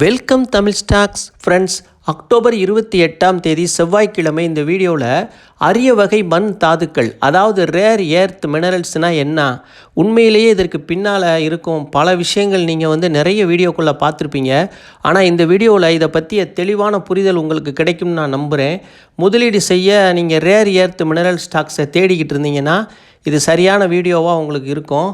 Welcome Tamil stocks friends October இருபத்தி எட்டாம் தேதி செவ்வாய்க்கிழமை இந்த வீடியோவில் அரிய வகை மண் தாதுக்கள் அதாவது ரேர் ஏர்த் மினரல்ஸ்னால் என்ன? உண்மையிலேயே இதற்கு பின்னால் இருக்கும் பல விஷயங்கள் நீங்கள் வந்து நிறைய வீடியோக்குள்ளே பார்த்துருப்பீங்க. ஆனால் இந்த வீடியோவில் இதை பற்றிய தெளிவான புரிதல் உங்களுக்கு கிடைக்கும்னு நான் நம்புகிறேன் முதலீடு செய்ய நீங்கள் ரேர் ஏர்த் மினரல் ஸ்டாக்ஸை தேடிக்கிட்டு இருந்தீங்கன்னா இது சரியான வீடியோவாக உங்களுக்கு இருக்கும்.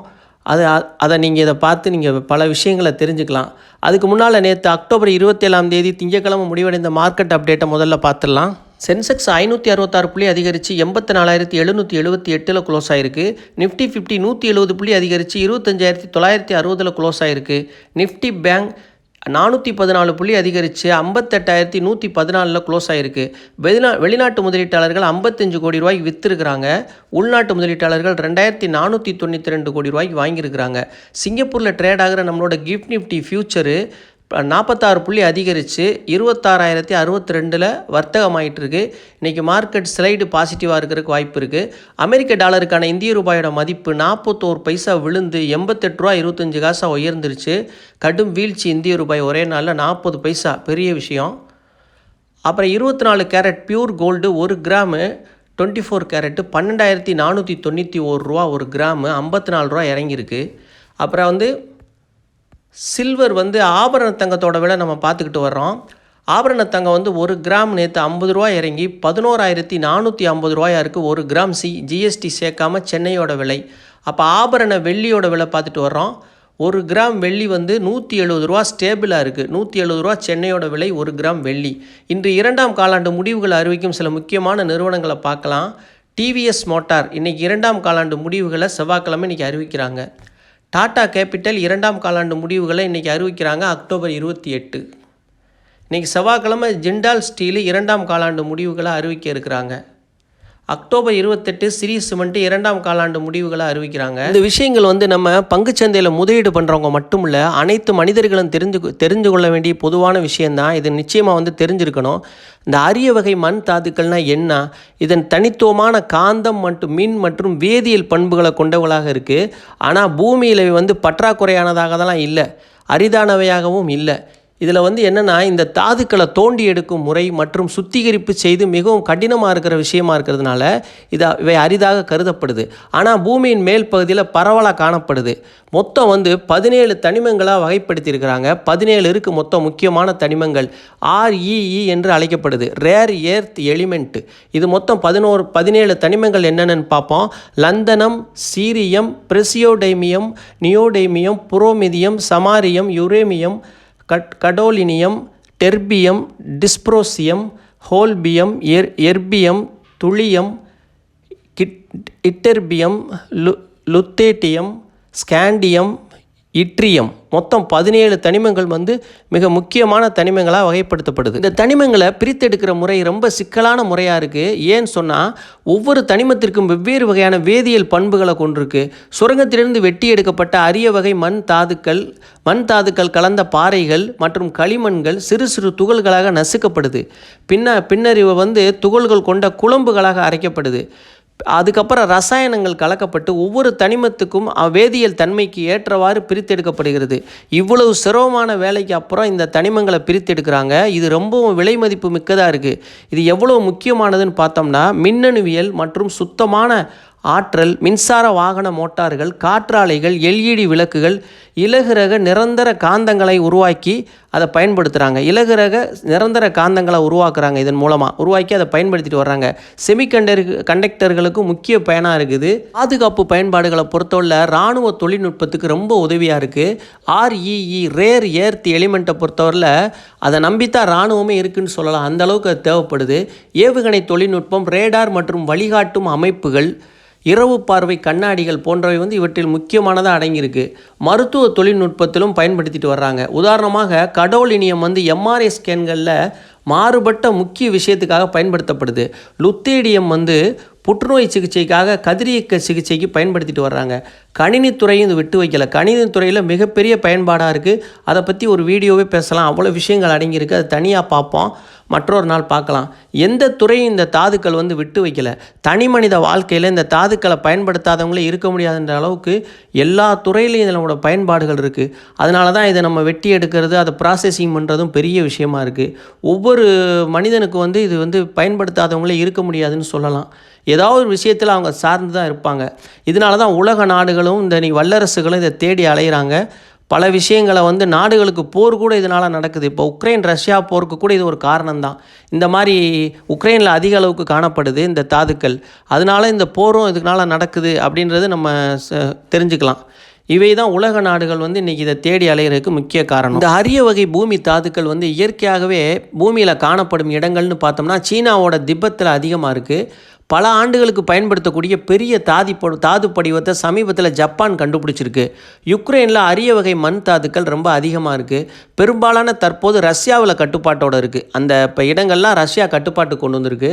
அது அதை நீங்கள் இதை பார்த்து நீங்கள் பல விஷயங்களை தெரிஞ்சுக்கலாம். அதுக்கு முன்னால் நேற்று அக்டோபர் இருபத்தேழாம் தேதி திங்கக்கிழமை முடிவடைந்த மார்க்கெட் அப்டேட்டை முதல்ல பார்த்துடலாம். சென்செக்ஸ் ஐநூற்றி அறுபத்தாறு புள்ளி அதிகரித்து எண்பத்தி நாலாயிரத்தி எழுநூற்றி எழுபத்தி எட்டில் க்ளோஸ் ஆயிருக்கு. நிஃப்டி ஃபிஃப்டி நூற்றி எழுபது புள்ளி அதிகரித்து இருபத்தஞ்சாயிரத்தி தொள்ளாயிரத்தி அறுபதில் க்ளோஸ் ஆயிருக்கு. நிஃப்டி பேங்க் நானூற்றி பதினாலு புள்ளி அதிகரித்து ஐம்பத்தெட்டாயிரத்தி நூற்றி பதினாலில் க்ளோஸ் ஆகிருக்கு வெளிநா வெளிநாட்டு முதலீட்டாளர்கள் ஐம்பத்தஞ்சு கோடி ரூபாய்க்கு விற்றுருக்குறாங்க உள்நாட்டு முதலீட்டாளர்கள் ரெண்டாயிரத்தி நானூற்றி தொண்ணூற்றி ரெண்டு கோடி ரூபாய்க்கு வாங்கியிருக்கிறாங்க. சிங்கப்பூரில் ட்ரேட் ஆகிற நம்மளோட கிஃப்ட் நிஃப்டி ஃபியூச்சரு நாற்பத்தாறு புள்ளி அதிகரித்து இருபத்தாறாயிரத்தி அறுபத்தி ரெண்டில் வர்த்தகமாயிட்டு இருக்கு இன்றைக்கி மார்க்கெட் ஸ்லைடு பாசிட்டிவாக இருக்கிறதுக்கு வாய்ப்பு இருக்குது அமெரிக்க டாலருக்கான இந்திய ரூபாயோட மதிப்பு நாற்பத்தோரு பைசா விழுந்து எண்பத்தெட்டு ரூபா இருபத்தஞ்சு காசாக உயர்ந்துருச்சு. கடும் வீழ்ச்சி இந்திய ரூபாய் ஒரே நாளில் நாற்பது பைசா. பெரிய விஷயம். அப்புறம் இருபத்தி நாலு கேரட் பியூர் கோல்டு ஒரு கிராமு டுவெண்ட்டி ஃபோர் கேரட்டு பன்னெண்டாயிரத்தி நானூற்றி தொண்ணூற்றி ஒரு ரூபா ஒரு கிராமு ஐம்பத்தி நாலு ரூபா இறங்கியிருக்கு. அப்புறம் வந்து சில்வர் வந்து ஆபரண தங்கத்தோட விலை நம்ம பார்த்துக்கிட்டு வர்றோம். ஆபரண தங்கம் வந்து ஒரு கிராம் நேற்று ஐம்பது ரூபா இறங்கி பதினோராயிரத்தி நானூற்றி ஐம்பது ரூபாயா இருக்குது ஒரு கிராம் சி ஜிஎஸ்டி சேர்க்காம சென்னையோட விலை. அப்போ ஆபரண வெள்ளியோட விலை பார்த்துட்டு வர்றோம். ஒரு கிராம் வெள்ளி வந்து நூற்றி எழுபது ரூபா ஸ்டேபிளாக இருக்குது நூற்றி எழுபது ரூபா சென்னையோட விலை ஒரு கிராம் வெள்ளி. இன்று இரண்டாம் காலாண்டு முடிவுகளை அறிவிக்கும் சில முக்கியமான நிறுவனங்களை பார்க்கலாம். டிவிஎஸ் மோட்டார் இன்றைக்கி இரண்டாம் காலாண்டு முடிவுகளை செவ்வாய்க்கிழமை இன்றைக்கி அறிவிக்கிறாங்க. டாடா கேபிட்டல் இரண்டாம் காலாண்டு முடிவுகளை இன்றைக்கி அறிவிக்கிறாங்க அக்டோபர் இருபத்தி எட்டு. இன்றைக்கி செவ்வாய்க்கிழமை ஜிண்டால் ஸ்டீலு இரண்டாம் காலாண்டு முடிவுகளை அறிவிக்க இருக்கிறாங்க. அக்டோபர் இருபத்தெட்டு சிறீ சிமெண்ட் இரண்டாம் காலாண்டு முடிவுகளை அறிவிக்கிறாங்க. இந்த விஷயங்கள் வந்து நம்ம பங்குச்சந்தையில் முதலீடு பண்ணுறவங்க மட்டும் இல்லை அனைத்து மனிதர்களும் தெரிஞ்சு தெரிஞ்சு கொள்ள வேண்டிய பொதுவான விஷயந்தான் இது நிச்சயமாக வந்து தெரிஞ்சிருக்கணும். இந்த அரிய வகை மண் தாதுக்கள்னால் என்ன? இதன் தனித்துவமான காந்தம் மற்றும் மின் மற்றும் வேதியியல் பண்புகளை கொண்டவர்களாக இருக்குது ஆனால் பூமியில் வந்து பற்றாக்குறையானதாகலாம் இல்லை அரிதானவையாகவும் இல்லை. இதில் வந்து என்னென்னா இந்த தாதுக்களை தோண்டி எடுக்கும் முறை மற்றும் சுத்திகரிப்பு செய்து மிகவும் கடினமாக இருக்கிற விஷயமா இருக்கிறதுனால இதை இவை அரிதாக கருதப்படுது. ஆனால் பூமியின் மேல் பகுதியில் பரவலாக காணப்படுது. மொத்தம் வந்து பதினேழு தனிமங்களாக வகைப்படுத்தியிருக்கிறாங்க. பதினேழு இருக்குது மொத்தம் முக்கியமான தனிமங்கள். ஆர்இஇ என்று அழைக்கப்படுது. ரேர் ஏர்த் எலிமெண்ட் இது மொத்தம் பதினோரு பதினேழு தனிமங்கள் என்னென்னு பார்ப்போம். Lanthanum cerium praseodymium neodymium promethium samarium europium cut gadolinium terbium dysprosium holmium எர் எர்பியம் துளியம் கிட் இட்டெர்பியம் லு லுத்தேட்டியம் ஸ்காண்டியம் இட்ரியம் மொத்தம் பதினேழு தனிமங்கள் வந்து மிக முக்கியமான தனிமங்களாக வகைப்படுத்தப்படுது. இந்த தனிமங்களை பிரித்தெடுக்கிற முறை ரொம்ப சிக்கலான முறையாக இருக்குது ஏன்னு சொன்னால் ஒவ்வொரு தனிமத்திற்கும் வெவ்வேறு வகையான வேதியியல் பண்புகளை கொண்டிருக்கு. சுரங்கத்திலிருந்து வெட்டி எடுக்கப்பட்ட அரிய வகை மண் தாதுக்கள் மண் தாதுக்கள் கலந்த பாறைகள் மற்றும் களிமண்கள் சிறு சிறு துகள்களாக நசுக்கப்படுது. பின்ன பின்னர் இவை வந்து துகள்கள் கொண்ட குழம்புகளாக அரைக்கப்படுது. அதுக்கப்புறம் ரசாயனங்கள் கலக்கப்பட்டு ஒவ்வொரு தனிமத்துக்கும் வேதியியல் தன்மைக்கு ஏற்றவாறு பிரித்தெடுக்கப்படுகிறது. இவ்வளவு சிரமமான வேலைக்கு அப்புறம் இந்த தனிமங்களை பிரித்தெடுக்கிறாங்க. இது ரொம்பவும் விலை மதிப்பு மிக்கதாக இருக்குது இது எவ்வளோ முக்கியமானதுன்னு பார்த்தோம்னா மின்னணுவியல் மற்றும் சுத்தமான ஆற்றல் மின்சார வாகன மோட்டார்கள் காற்றாலைகள் எல்இடி விளக்குகள் இலகுரக நிரந்தர காந்தங்களை உருவாக்கி அதை பயன்படுத்துகிறாங்க இலகுரக நிரந்தர காந்தங்களை உருவாக்குறாங்க இதன் மூலமாக உருவாக்கி அதை பயன்படுத்திட்டு வர்றாங்க. செமிகண்டர் கண்டக்டர்களுக்கும் முக்கிய பயனாக இருக்குது. பாதுகாப்பு பயன்பாடுகளை பொறுத்தவரை இராணுவ தொழில்நுட்பத்துக்கு ரொம்ப உதவியாக இருக்குது ஆர்இஇ ரேர் ஏர்த் எலிமெண்ட்டை பொறுத்தவரையில் அதை நம்பித்தான் இராணுவமே இருக்குன்னு சொல்லலாம். அந்த அளவுக்கு அது தேவைப்படுது. ஏவுகணை தொழில்நுட்பம் ரேடார் மற்றும் வழிகாட்டும் அமைப்புகள் இரவு பார்வை கண்ணாடிகள் போன்றவை வந்து இவற்றில் முக்கியமானதாக அடங்கியிருக்கு. மருத்துவ தொழில்நுட்பத்திலும் பயன்படுத்திட்டு வர்றாங்க. உதாரணமாக கடோலினியம் வந்து எம்ஆர்ஐ ஸ்கேன்களில் மாறுபட்ட முக்கிய விஷயத்துக்காக பயன்படுத்தப்படுது. லுத்தேடியம் வந்து புற்றுநோய் சிகிச்சைக்காக கதிரியக்க சிகிச்சைக்கு பயன்படுத்திட்டு வர்றாங்க. கணினித்துறையும் இது விட்டு வைக்கல. கணினித்துறையில் மிகப்பெரிய பயன்பாடாக இருக்குது அதை பற்றி ஒரு வீடியோவே பேசலாம். அவ்வளோ விஷயங்கள் அடங்கியிருக்கு. அது தனியாக பார்ப்போம். மற்றொரு நாள் பார்க்கலாம். எந்த துறையும் இந்த தாதுக்கள் வந்து விட்டு வைக்கல. தனி மனித வாழ்க்கையில் இந்த தாதுக்களை பயன்படுத்தாதவங்களே இருக்க முடியாதுன்ற அளவுக்கு எல்லா துறையிலையும் இதனோட பயன்பாடுகள் இருக்குது அதனால தான் இதை நம்ம வெட்டி எடுக்கிறது அதை ப்ராசஸிங் பண்ணுறதும் பெரிய விஷயமா இருக்குது ஒவ்வொரு மனிதனுக்கு வந்து இது வந்து பயன்படுத்தாதவங்களே இருக்க முடியாதுன்னு சொல்லலாம். ஏதாவது ஒரு விஷயத்தில் அவங்க சார்ந்து தான் இருப்பாங்க. இதனால தான் உலக நாடுகளும் இந்த நீ வல்லரசுகளும் இதை தேடி அலைகிறாங்க பல விஷயங்களை வந்து நாடுகளுக்கு போர் கூட இதனால் நடக்குது. இப்போ உக்ரைன் ரஷ்யா போருக்கு கூட இது ஒரு காரணம் தான் இந்த மாதிரி உக்ரைனில் அதிக அளவுக்கு காணப்படுது இந்த தாதுக்கள். அதனால இந்த போரும் இதுக்குனால நடக்குது அப்படின்றது நம்ம ச- தெரிஞ்சுக்கலாம். இவை தான் உலக நாடுகள் வந்து இன்றைக்கி இதை தேடி அலைகிறதுக்கு முக்கிய காரணம். இந்த அரிய வகை பூமி தாதுக்கள் வந்து இயற்கையாகவே பூமியில் காணப்படும் இடங்கள்னு பார்த்தோம்னா சீனாவோட திபத்தில் அதிகமாக இருக்குது பல ஆண்டுகளுக்கு பயன்படுத்தக்கூடிய பெரிய தாதி தாது படிவத்தை சமீபத்தில் ஜப்பான் கண்டுபிடிச்சிருக்கு. யுக்ரைனில் அரிய வகை மண் தாதுக்கள் ரொம்ப அதிகமாக இருக்குது பெரும்பாலான தற்போது ரஷ்யாவில் கட்டுப்பாட்டோடு இருக்குது அந்த இப்போ இடங்கள்லாம் ரஷ்யா கட்டுப்பாட்டு கொண்டு வந்திருக்கு.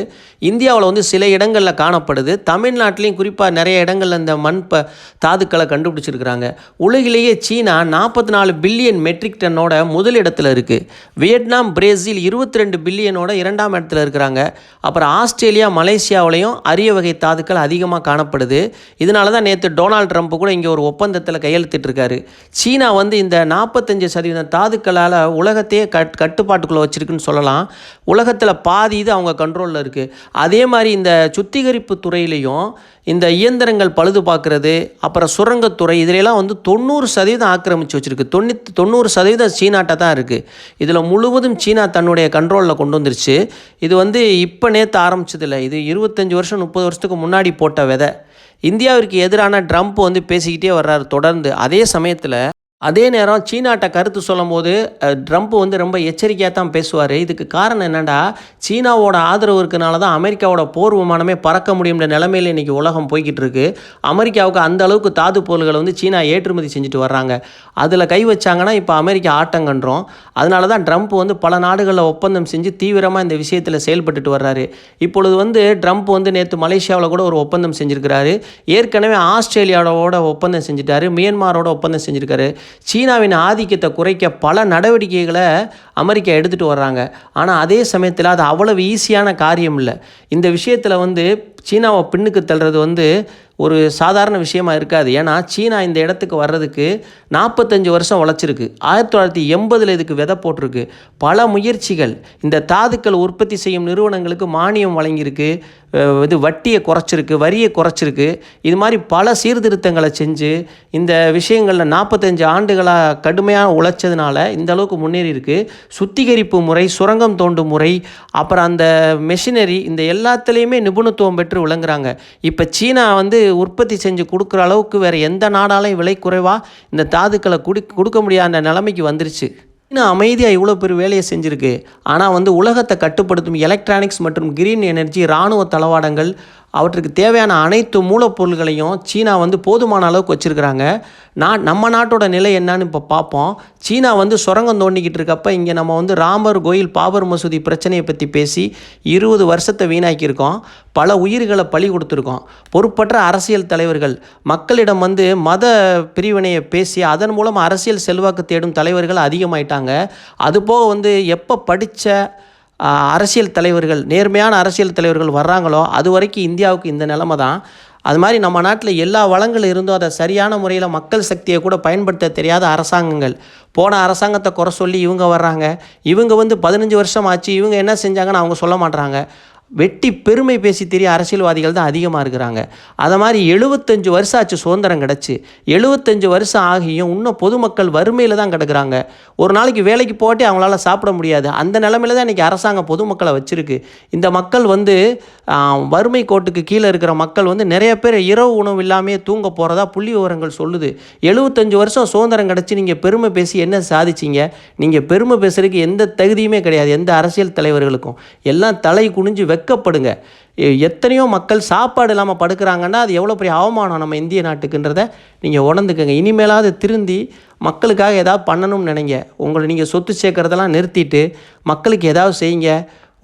இந்தியாவில் வந்து சில இடங்களில் காணப்படுது. தமிழ்நாட்டிலையும் குறிப்பாக நிறைய இடங்களில் இந்த மண் ப தாதுக்களை கண்டுபிடிச்சிருக்கிறாங்க. உலகிலேயே சீனா நாற்பத்தி நாலு பில்லியன் மெட்ரிக் டன்னோட முதலிடத்தில் இருக்குது வியட்நாம் பிரேசில் இருபத்தி ரெண்டு பில்லியனோட இரண்டாம் இடத்துல இருக்கிறாங்க. அப்புறம் ஆஸ்திரேலியா மலேசியாவிலையும் அரிய வகை தாதுக்கள் அதிகமாக காணப்படுது. இதனால தான் நேற்று டொனால்ட் ட்ரம்ப் கூட இங்கே ஒரு ஒப்பந்தத்தில் கையெழுத்திட்டிருக்காரு சீனா வந்து இந்த நாற்பத்தஞ்சு சதவீதம் தாதுக்களால் உலகத்தையே கட் கட்டுப்பாட்டுக்குள்ளே வச்சுருக்குன்னு சொல்லலாம். உலகத்தில் பாதி இது அவங்க கண்ட்ரோலில் இருக்குது அதே மாதிரி இந்த சுத்திகரிப்பு துறையிலையும் இந்த இயந்திரங்கள் பழுது பார்க்குறது அப்புறம் சுரங்கத்துறை இதிலெல்லாம் வந்து தொண்ணூறு சதவீதம் ஆக்கிரமித்து வச்சுருக்கு. தொண்ணூற்றி தொண்ணூறு சதவீதம் சீனாட்ட தான் இருக்குது இதில் முழுவதும் சீனா தன்னுடைய கண்ட்ரோலில் கொண்டு வந்துருச்சு. இது வந்து இப்போ நேற்று ஆரம்பிச்சதில்லை. இது இருபத்தஞ்சி வருஷம் முப்பது வருஷத்துக்கு முன்னாடி போட்ட விதை. இந்தியாவிற்கு எதிரான ட்ரம்ப் வந்து பேசிக்கிட்டே வர்றாரு தொடர்ந்து. அதே சமயத்தில் அதே நேரம் சீனாட்ட கருத்து சொல்லும்போது போது ட்ரம்ப் வந்து ரொம்ப எச்சரிக்கையாக தான் பேசுவார். இதுக்கு காரணம் என்னடா சீனாவோட ஆதரவு இருக்கனால தான் அமெரிக்காவோட போர் விமானமே பறக்க முடியுன்ற நிலைமையில இன்றைக்கி உலகம் போய்கிட்டு இருக்கு அமெரிக்காவுக்கு அந்த அளவுக்கு தாது பொருள்களை வந்து சீனா ஏற்றுமதி செஞ்சுட்டு வர்றாங்க. அதில் கை வச்சாங்கன்னா இப்போ அமெரிக்கா ஆட்டம் கண்டுறோம் அதனால தான் ட்ரம்ப் வந்து பல நாடுகளில் ஒப்பந்தம் செஞ்சு தீவிரமாக இந்த விஷயத்தில் செயல்பட்டுட்டு வர்றாரு. இப்பொழுது வந்து ட்ரம்ப் வந்து நேற்று மலேசியாவில் கூட ஒரு ஒப்பந்தம் செஞ்சுருக்கிறாரு. ஏற்கனவே ஆஸ்திரேலியாவோட ஒப்பந்தம் செஞ்சுட்டாரு. மியான்மாரோட ஒப்பந்தம் செஞ்சுருக்காரு. சீனாவின் ஆதிக்கத்தை குறைக்க பல நடவடிக்கைகளை அமெரிக்கா எடுத்துகிட்டு வர்றாங்க. ஆனால் அதே சமயத்தில் அது அவ்வளவு ஈஸியான காரியம் இல்லை. இந்த விஷயத்தில் வந்து சீனாவை பின்னுக்கு தள்ளுறது வந்து ஒரு சாதாரண விஷயமா இருக்காது. ஏன்னா சீனா இந்த இடத்துக்கு வர்றதுக்கு நாற்பத்தஞ்சு வருஷம் உழைச்சிருக்கு. ஆயிரத்தி தொள்ளாயிரத்தி எண்பதில் இதுக்கு விதை போட்டிருக்கு. பல முயற்சிகள் இந்த தாதுக்கள் உற்பத்தி செய்யும் நிறுவனங்களுக்கு மானியம் வழங்கியிருக்கு. இது வட்டியை குறைச்சிருக்கு வரியை குறைச்சிருக்கு. இது மாதிரி பல சீர்திருத்தங்களை செஞ்சு இந்த விஷயங்களில் நாற்பத்தஞ்சு ஆண்டுகளாக கடுமையாக உழைச்சதுனால இந்த அளவுக்கு முன்னேறி இருக்கு. சுத்திகரிப்பு முறை சுரங்கம் தோண்டும் முறை அப்புறம் அந்த மெஷினரி இந்த எல்லாத்துலேயுமே நிபுணத்துவம் பெற்று விளங்குறாங்க. இப்போ சீனா வந்து உற்பத்தி செஞ்சு கொடுக்குற அளவுக்கு வேறு எந்த நாடாலையும் விலை குறைவாக இந்த தாதுக்களை குடி கொடுக்க முடியாத நிலைமைக்கு வந்துருச்சு. சீனா அமைதியாக இவ்வளோ பெரிய வேலையை செஞ்சுருக்கு. ஆனால் வந்து உலகத்தை கட்டுப்படுத்தும் எலக்ட்ரானிக்ஸ் மற்றும் கிரீன் எனர்ஜி இராணுவ தளவாடங்கள் அவற்றுக்கு தேவையான அனைத்து மூலப்பொருள்களையும் சீனா வந்து போதுமான அளவுக்கு வச்சுருக்கிறாங்க. நான் நம்ம நாட்டோட நிலை என்னன்னு இப்போ பார்ப்போம் சீனா வந்து சுரங்கம் தோண்டிக்கிட்டு இருக்கப்ப இங்கே நம்ம வந்து ராமர் கோயில் பாபர் மசூதி பிரச்சனையை பற்றி பேசி இருபது வருஷத்தை வீணாக்கியிருக்கோம். பல உயிர்களை பலி கொடுத்துருக்கோம். பொறுப்பற்ற அரசியல் தலைவர்கள் மக்களிடம் வந்து மத பிரிவினையை பேசி அதன் மூலம் அரசியல் செல்வாக்கு தேடும் தலைவர்கள் அதிகமாயிட்டாங்க. அதுபோக வந்து எப்போ படித்த அரசியல் தலைவர்கள் நேர்மையான அரசியல் தலைவர்கள் வர்றாங்களோ அது வரைக்கும் இந்தியாவுக்கு இந்த நிலமை தான். அது மாதிரி நம்ம நாட்டில் எல்லா வளங்களும் இருந்தும் அதை சரியான முறையில் மக்கள் சக்தியை கூட பயன்படுத்த தெரியாத அரசாங்கங்கள். போன அரசாங்கத்தை குறை சொல்லி இவங்க வர்றாங்க. இவங்க வந்து பதினஞ்சு வருஷம் ஆச்சு. இவங்க என்ன செஞ்சாங்கன்னு அவங்க சொல்ல மாட்றாங்க. வெட்டி பெருமை பேசி தெரிய அரசியல்வாதிகள் தான் அதிகமாக இருக்கிறாங்க. அதை மாதிரி எழுபத்தஞ்சு வருஷம் ஆச்சு சுதந்திரம் கிடச்சி. எழுபத்தஞ்சு வருஷம் ஆகியும் இன்னும் பொதுமக்கள் வறுமையில் தான் கிடக்குறாங்க. ஒரு நாளைக்கு வேலைக்கு போட்டே அவங்களால சாப்பிட முடியாது. அந்த நிலமையில தான் இன்றைக்கி அரசாங்கம் பொதுமக்களை வச்சுருக்கு. இந்த மக்கள் வந்து வறுமை கோட்டுக்கு கீழே இருக்கிற மக்கள் வந்து நிறைய பேர் இரவு உணவு இல்லாமே தூங்க போகிறதா புள்ளி விவரங்கள் சொல்லுது. எழுபத்தஞ்சு வருஷம் சுதந்திரம் கிடச்சி நீங்கள் பெருமை பேசி என்ன சாதிச்சீங்க? நீங்கள் பெருமை பேசுறதுக்கு எந்த தகுதியுமே கிடையாது. எந்த அரசியல் தலைவர்களுக்கும். எல்லாம் தலை குனிஞ்சு வெக்கப்படுங்க. எத்தனையோ மக்கள் சாப்பாடு இல்லாமல் படுக்கிறாங்கன்னா அது எவ்வளோ பெரிய அவமானம் நம்ம இந்திய நாட்டுக்குன்றத நீங்கள் உணர்ந்துக்கங்க. இனிமேலாவது திருந்தி மக்களுக்காக ஏதாவது பண்ணணும்னு நினைங்க. உங்களை நீங்கள் சொத்து சேர்க்குறதெல்லாம் நிறுத்திட்டு மக்களுக்கு ஏதாவது செய்யுங்க.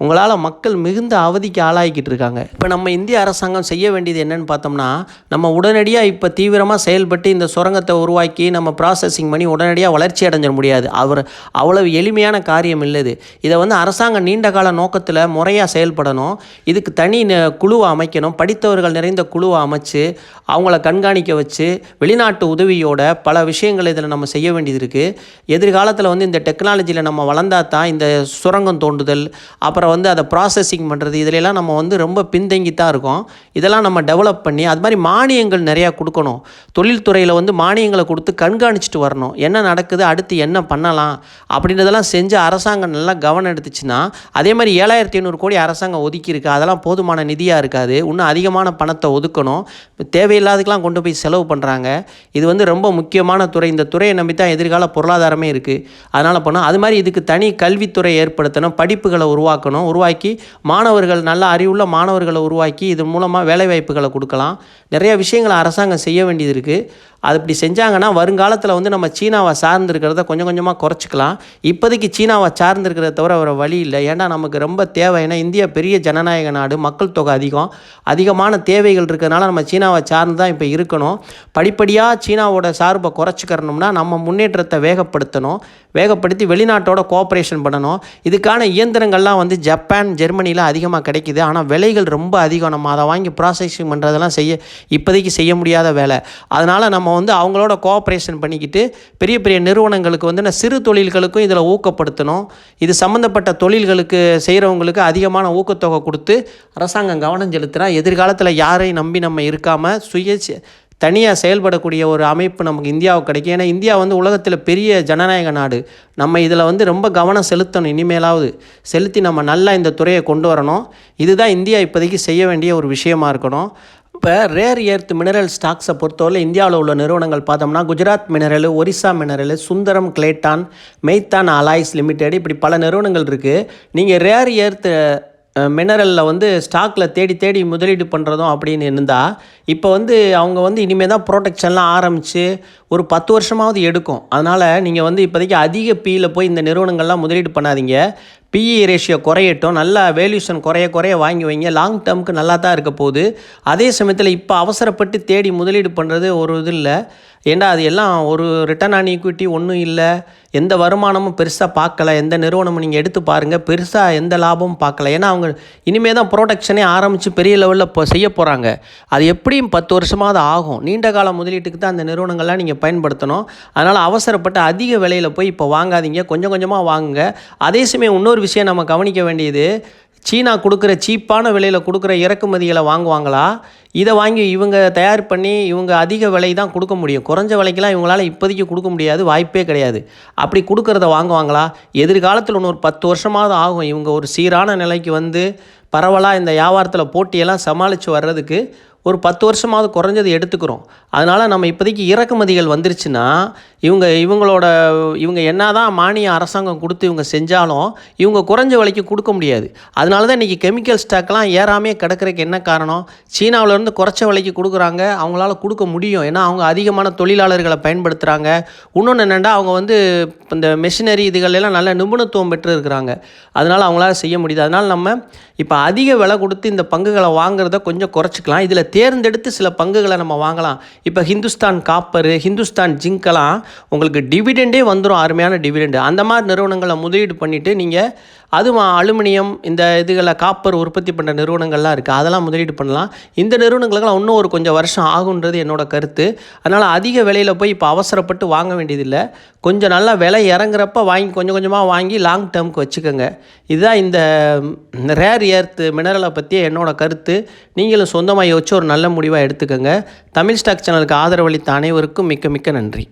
உங்களால் மக்கள் மிகுந்த அவதிக்கு ஆளாகிக்கிட்டு இருக்காங்க. இப்போ நம்ம இந்திய அரசாங்கம் செய்ய வேண்டியது என்னன்னு பார்த்தோம்னா நம்ம உடனடியாக இப்போ தீவிரமாக செயல்பட்டு இந்த சுரங்கத்தை உருவாக்கி நம்ம ப்ராசஸிங் பண்ணி உடனடியாக வளர்ச்சி அடைஞ்சிட முடியாது. அவர் அவ்வளவு எளிமையான காரியம் இல்லது. இதை வந்து அரசாங்கம் நீண்ட கால நோக்கத்தில் முறையாக செயல்படணும். இதுக்கு தனி குழுவை அமைக்கணும். படித்தவர்கள் நிறைந்த குழுவை அமைச்சு அவங்கள கண்காணிக்க வச்சு வெளிநாட்டு உதவியோட பல விஷயங்கள் இதில் நம்ம செய்ய வேண்டியது இருக்குது எதிர்காலத்தில் வந்து இந்த டெக்னாலஜியில் நம்ம வளர்ந்தா தான் இந்த சுரங்கம் தோண்டுதல் அப்புறம் வந்து அதை ப்ராசஸிங் பண்ணுறது இதிலெல்லாம் நம்ம வந்து ரொம்ப பின்தங்கி தான் இருக்கோம். இதெல்லாம் நம்ம டெவலப் பண்ணி அது மாதிரி மானியங்கள் நிறையா கொடுக்கணும். தொழில்துறையில் வந்து மானியங்களை கொடுத்து கண்காணிச்சிட்டு வரணும். என்ன நடக்குது அடுத்து என்ன பண்ணலாம் அப்படின்றதெல்லாம் செஞ்சு அரசாங்கம் நல்லா கவனம் எடுத்துச்சுன்னா அதே மாதிரி ஏழாயிரத்தி ஐநூறு கோடி அரசாங்கம் ஒதுக்கியிருக்கு. அதெல்லாம் போதுமான நிதியாக இருக்காது. இன்னும் அதிகமான பணத்தை ஒதுக்கணும். தேவையில்லாததுக்கெல்லாம் கொண்டு போய் செலவு பண்ணுறாங்க இது வந்து ரொம்ப முக்கியமான துறை. இந்த துறையை நம்பி தான் எதிர்கால பொருளாதாரமே இருக்குது அதனால் பண்ணோம் அது மாதிரி இதுக்கு தனி கல்வித்துறை ஏற்படுத்தணும். படிப்புகளை உருவாக்கணும். உருவாக்கி மாணவர்கள் நல்ல அறிவுள்ள மாணவர்களை உருவாக்கி இதன் மூலமாக வேலைவாய்ப்புகளை கொடுக்கலாம். நிறைய விஷயங்களை அரசாங்கம் செய்ய வேண்டியது இருக்குது அது இப்படி செஞ்சாங்கன்னா வருங்காலத்தில் வந்து நம்ம சீனாவை சார்ந்திருக்கிறத கொஞ்சம் கொஞ்சமாக குறைச்சிக்கலாம். இப்போதைக்கு சீனாவை சார்ந்திருக்கிறத தவிர வேறு வழி இல்லை. ஏன்னா நமக்கு ரொம்ப தேவை. ஏன்னா இந்தியா பெரிய ஜனநாயக நாடு. மக்கள் தொகை அதிகம். அதிகமான தேவைகள் இருக்கிறதுனால நம்ம சீனாவை சார்ந்து தான் இப்போ இருக்கணும். படிப்படியாக சீனாவோட சார்பை குறைச்சிக்கிறணும்னா நம்ம முன்னேற்றத்தை வேகப்படுத்தணும். வேகப்படுத்தி வெளிநாட்டோட கோஆப்ரேஷன் பண்ணணும். இதுக்கான இயந்திரங்கள்லாம் வந்து ஜப்பான் ஜெர்மனியில் அதிகமாக கிடைக்குது. ஆனால் விலைகள் ரொம்ப அதிகம். நம்ம அதை வாங்கி ப்ராசஸிங் பண்ணுறதெல்லாம் செய்ய இப்போதைக்கு செய்ய முடியாத வேலை. அதனால் நம்ம வந்து அவங்களோட கோஆப்ரேஷன் பண்ணிக்கிட்டு பெரிய பெரிய நிறுவனங்களுக்கு வந்து நான் சிறு தொழில்களுக்கும் இதில் ஊக்கப்படுத்தணும். இது சம்மந்தப்பட்ட தொழில்களுக்கு செய்கிறவங்களுக்கு அதிகமான ஊக்கத்தொகை கொடுத்து அரசாங்கம் கவனம் செலுத்தினா எதிர்காலத்தில் யாரையும் நம்பி நம்ம இருக்காமல் சுய தனியாக செயல்படக்கூடிய ஒரு அமைப்பு நமக்கு இந்தியாவுக்கு கிடைக்கும். ஏன்னா இந்தியா வந்து உலகத்தில் பெரிய ஜனநாயக நாடு. நம்ம இதில் வந்து ரொம்ப கவனம் செலுத்தணும் இனிமேலாவது. செலுத்தி நம்ம நல்லா இந்த துறையை கொண்டு வரணும். இதுதான் இந்தியா இப்போதைக்கு செய்ய வேண்டிய ஒரு விஷயமா இருக்கணும். இப்போ ரேர் எர்த் மினரல் ஸ்டாக்ஸை பொறுத்தவரை இந்தியாவில் உள்ள நிறுவனங்கள் பார்த்தோம்னா Gujarat mineral Orissa mineral Sundaram Clayton Maithan alloys limited இப்படி பல நிறுவனங்கள் இருக்குது நீங்கள் ரேர் எர்த் மினரலில் வந்து ஸ்டாக்கில் தேடி தேடி முதலீடு பண்ணுறதும் அப்படின்னு இருந்தால் இப்போ வந்து அவங்க வந்து இனிமேல் தான் ப்ரொடெக்ஷன்லாம் ஆரம்பித்து ஒரு பத்து வருஷமாவது எடுக்கும். அதனால் நீங்கள் வந்து இப்போதைக்கு அதிக பியில் போய் இந்த நிறுவனங்கள்லாம் முதலீடு பண்ணாதீங்க. பிஇ ரேஷியோ குறையட்டும். நல்லா வேல்யூஷன் குறைய குறைய வாங்கி வைங்க. லாங் டேர்முக்கு நல்லா தான் இருக்க போகுது. அதே சமயத்தில் இப்போ அவசரப்பட்டு தேடி முதலீடு பண்ணுறது ஒரு இது இல்லை. ஏண்டா அது எல்லாம் ஒரு ரிட்டர்ன் ஆன் ஈக்விட்டி ஒன்றும் இல்லை. எந்த வருமானமும் பெருசாக பார்க்கல. எந்த நிறுவனமும் நீங்கள் எடுத்து பாருங்கள் பெருசாக எந்த லாபமும் பார்க்கல. ஏன்னா அவங்க இனிமேல் தான் ப்ரொடக்ஷனே ஆரம்பித்து பெரிய லெவலில் இப்போ செய்ய போகிறாங்க அது எப்படியும் பத்து வருஷமாவது ஆகும். நீண்ட கால முதலீட்டுக்கு தான் அந்த நிறுவனங்கள்லாம் நீங்கள் பயன்படுத்தணும். அதனால் அவசரப்பட்டு அதிக விலையில் போய் இப்போ வாங்காதீங்க. கொஞ்சம் கொஞ்சமாக வாங்குங்க. அதே சமயம் இன்னொரு விஷயம் நம்ம கவனிக்க வேண்டியது சீனா கொடுக்குற சீப்பான விலையில் கொடுக்குற இறக்குமதிகளை வாங்குவாங்களா? இதை வாங்கி இவங்க தயார் பண்ணி இவங்க அதிக விலை தான் கொடுக்க முடியும். குறைஞ்ச விலைக்கெல்லாம் இவங்களால இப்போதைக்கு கொடுக்க முடியாது வாய்ப்பே கிடையாது. அப்படி கொடுக்குறத வாங்குவாங்களா? எதிர்காலத்தில் இன்னொரு பத்து வருஷமாவது ஆகும். இவங்க ஒரு சீரான நிலைக்கு வந்து பரவலாக இந்த வியாபாரத்தில் போட்டியெல்லாம் சமாளித்து வர்றதுக்கு ஒரு பத்து வருஷமாவது குறைஞ்சது எடுத்துக்கிறோம். அதனால் நம்ம இப்போதைக்கு இறக்குமதிகள் வந்துருச்சுன்னா இவங்க இவங்களோட இவங்க என்ன தான் மானிய அரசாங்கம் கொடுத்து இவங்க செஞ்சாலும் இவங்க குறைஞ்ச விலைக்கு கொடுக்க முடியாது. அதனால தான் இன்றைக்கி கெமிக்கல் ஸ்டாக்லாம் ஏறாமே கிடக்கிறதுக்கு என்ன காரணம்? சீனாவிலேருந்து குறைச்ச விலைக்கு கொடுக்குறாங்க. அவங்களால கொடுக்க முடியும். ஏன்னா அவங்க அதிகமான தொழிலாளர்களை பயன்படுத்துகிறாங்க இன்னொன்று என்னென்னா அவங்க வந்து இந்த மெஷினரி இதுகளெல்லாம் நல்ல நிபுணத்துவம் பெற்று இருக்கிறாங்க அதனால் அவங்களால செய்ய முடியுது. அதனால் நம்ம இப்போ அதிக விலை கொடுத்து இந்த பங்குகளை வாங்குறத கொஞ்சம் குறைச்சிக்கலாம். இதில் தேர்ந்தெடுத்து சில பங்குகளை நம்ம வாங்கலாம். இப்போ ஹிந்துஸ்தான் காப்பரு ஹிந்துஸ்தான் ஜிங்கெல்லாம் உங்களுக்கு டிவிடெண்டே வந்துடும் அருமையான டிவிடெண்டு அந்த மாதிரி நிறுவனங்களை முதலீடு பண்ணிவிட்டு நீங்கள் அதுவும் அலுமினியம் இந்த இதுகளை காப்பர் உற்பத்தி பண்ணுற நிறுவனங்கள்லாம் இருக்குது அதெல்லாம் முதலீடு பண்ணலாம். இந்த நிறுவனங்களுக்கெல்லாம் இன்னும் ஒரு கொஞ்சம் வருஷம் ஆகுன்றது என்னோட கருத்து. அதனால் அதிக விலையில் போய் இப்போ அவசரப்பட்டு வாங்க வேண்டியதில்லை. கொஞ்சம் நல்லா விலை இறங்குறப்ப வாங்கி கொஞ்சம் கொஞ்சமாக வாங்கி லாங் டேர்முக்கு வச்சுக்கோங்க. இதுதான் இந்த ரேர் எர்த் மினரலை பற்றி என்னோட கருத்து. நீங்களும் சொந்தமாக யோசிச்சு ஒரு நல்ல முடிவாக எடுத்துக்கோங்க. தமிழ் ஸ்டாக் சேனலுக்கு ஆதரவளித்த அனைவருக்கும் மிக்க மிக்க நன்றி.